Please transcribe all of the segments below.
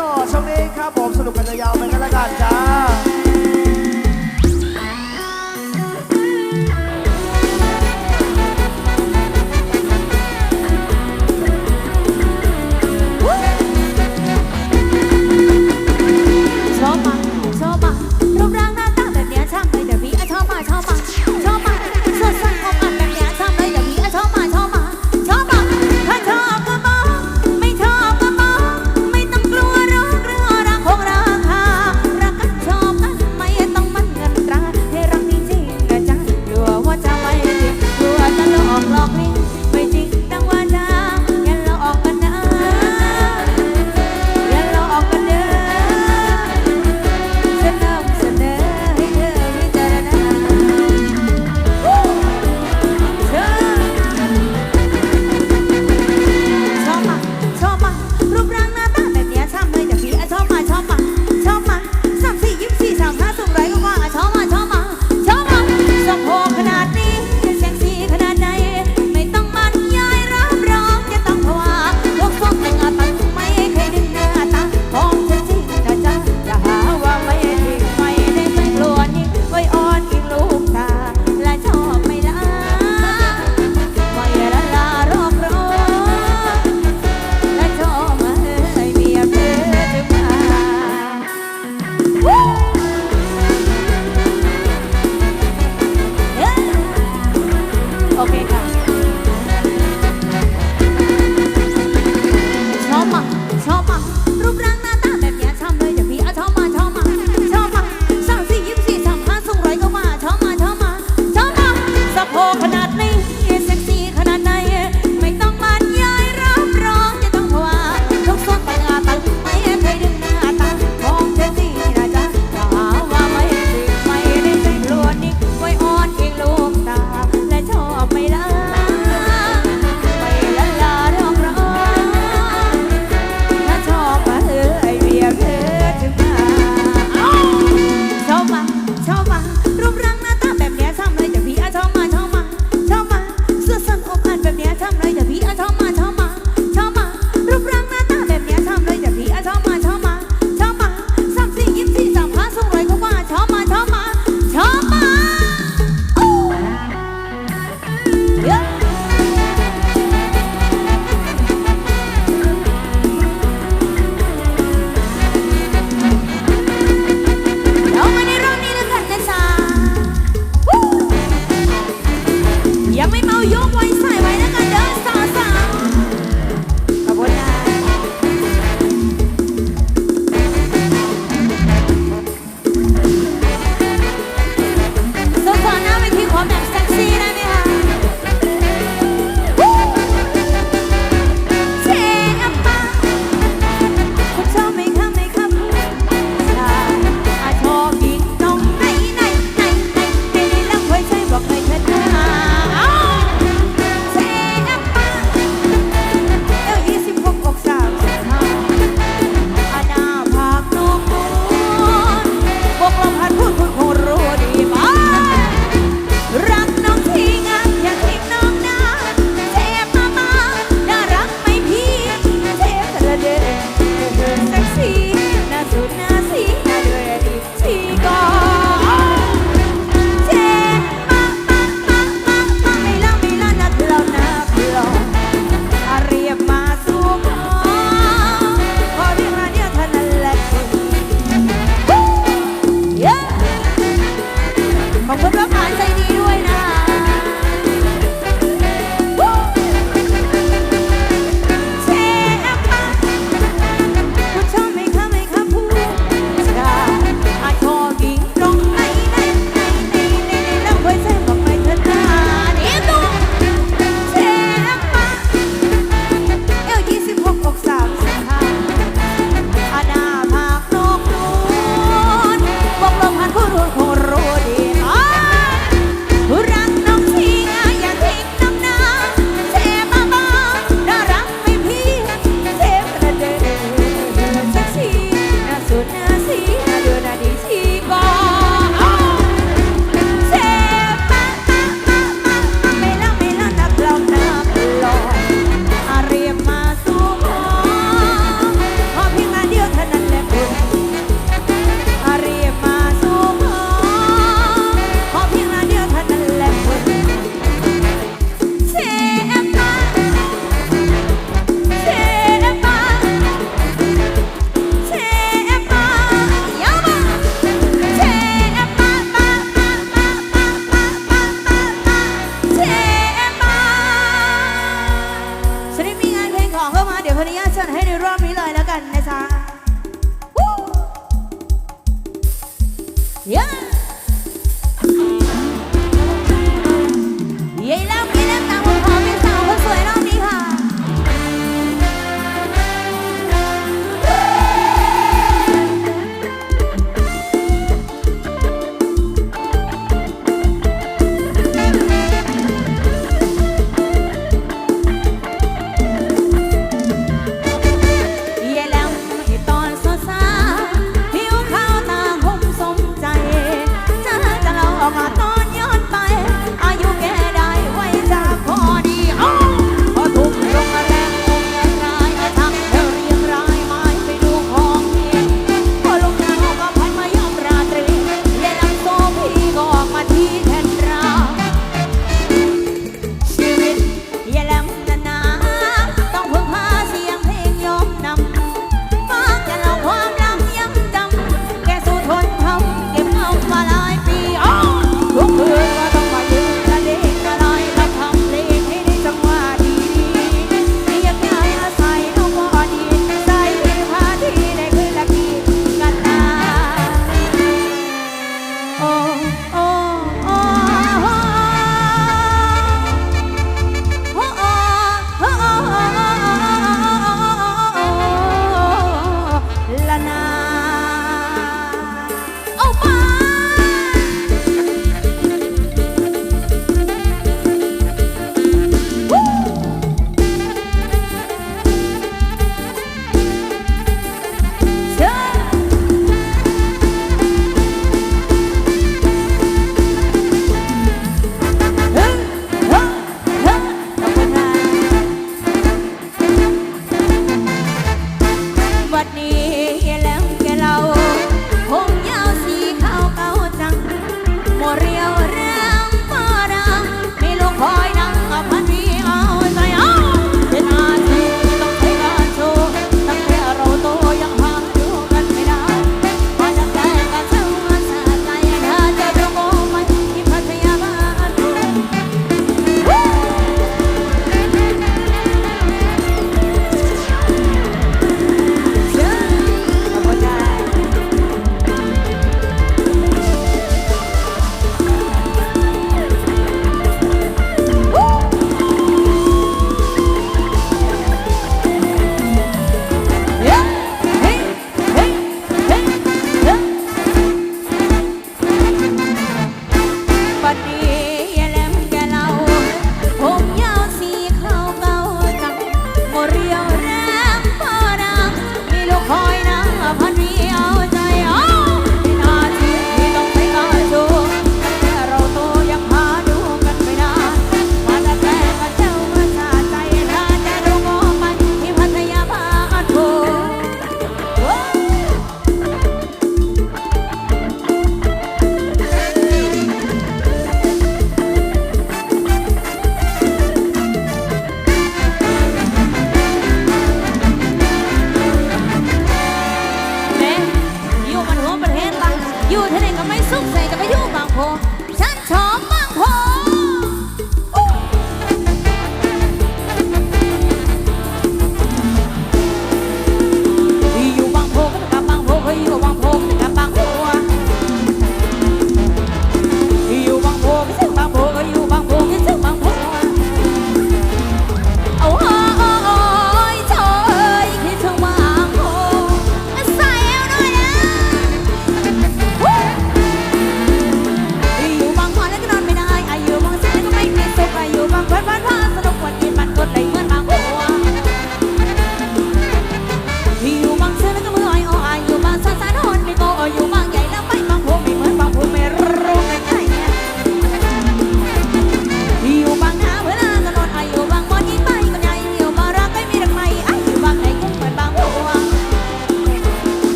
ต่อช่วงนี้ครับผมสนุกกันยาวๆไปกันละกันจ้า Yeah!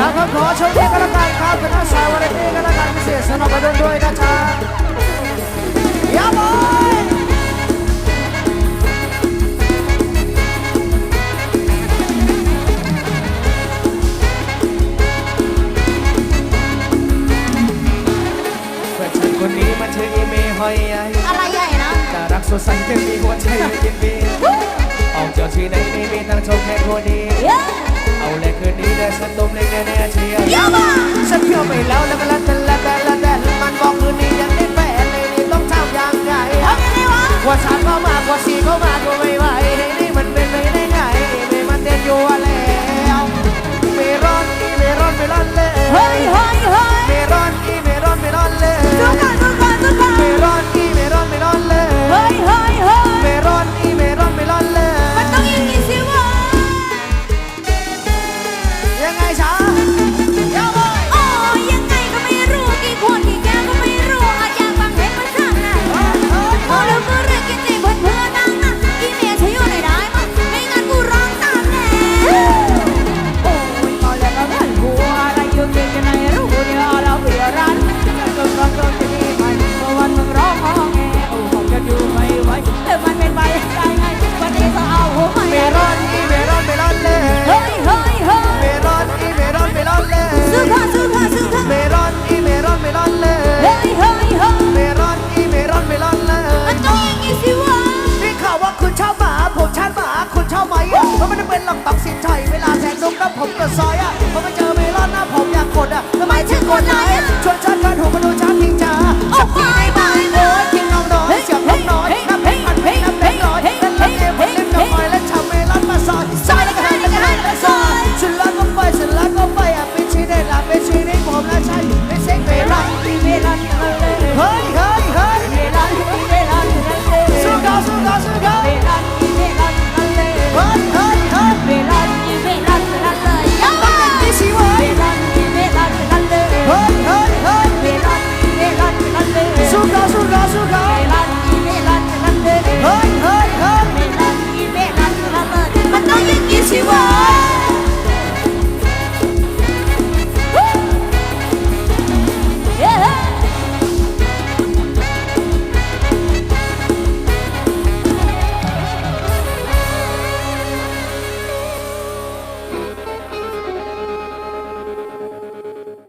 ครับก็ขอโชคดีกันละกันครับคณะสายวันรตี้กันละกันพิเศษสำหรับประเดินด้วยนะจ๊ะยาบอยคนนี้มันชื่อเมย์หอยใหญ่อะไรใหญ่นะแต่รักสดใสเต็มมีหัวใจเลยยินดีออกเจ้าชื่ไหนไม่มีทางชมแค่คนนี้ นะฉันตุ้มเล็กแน่ๆเชียร์เย้มาฉันเที่ยวไปแล้วแล้วก็ละแต่ละแต่ละแต่มันบอกคืนนี้ยังได้แฟนเลยนี่ต้องทำยังไงทำยังไงวะกว่าสามก็มากกว่าสี่ก็มากก็ไม่ไหวให้นี่มันเป็นไปได้ไงไม่มันเต้นอยู่แล้วเมรอนอีเมรอนเมรอนเลยเฮ้ยเฮ้ยเฮ้ยเมรอนอีเมรอนเมรอนเลยทุกคนทุกคนทุกคนเมรอนอีเมรอนเมรอนเลยเฮ้ยเฮ้ยเฮ้ยเมรอนอีเมรอนเมรอนเลย กดซอยอะพอไปเจอเมลอนหน้าผมอยากกดอะทำไมถึงกดไลค์ชวนชัดกันหูมาดูชัดทิ้งจ้าโอ้ย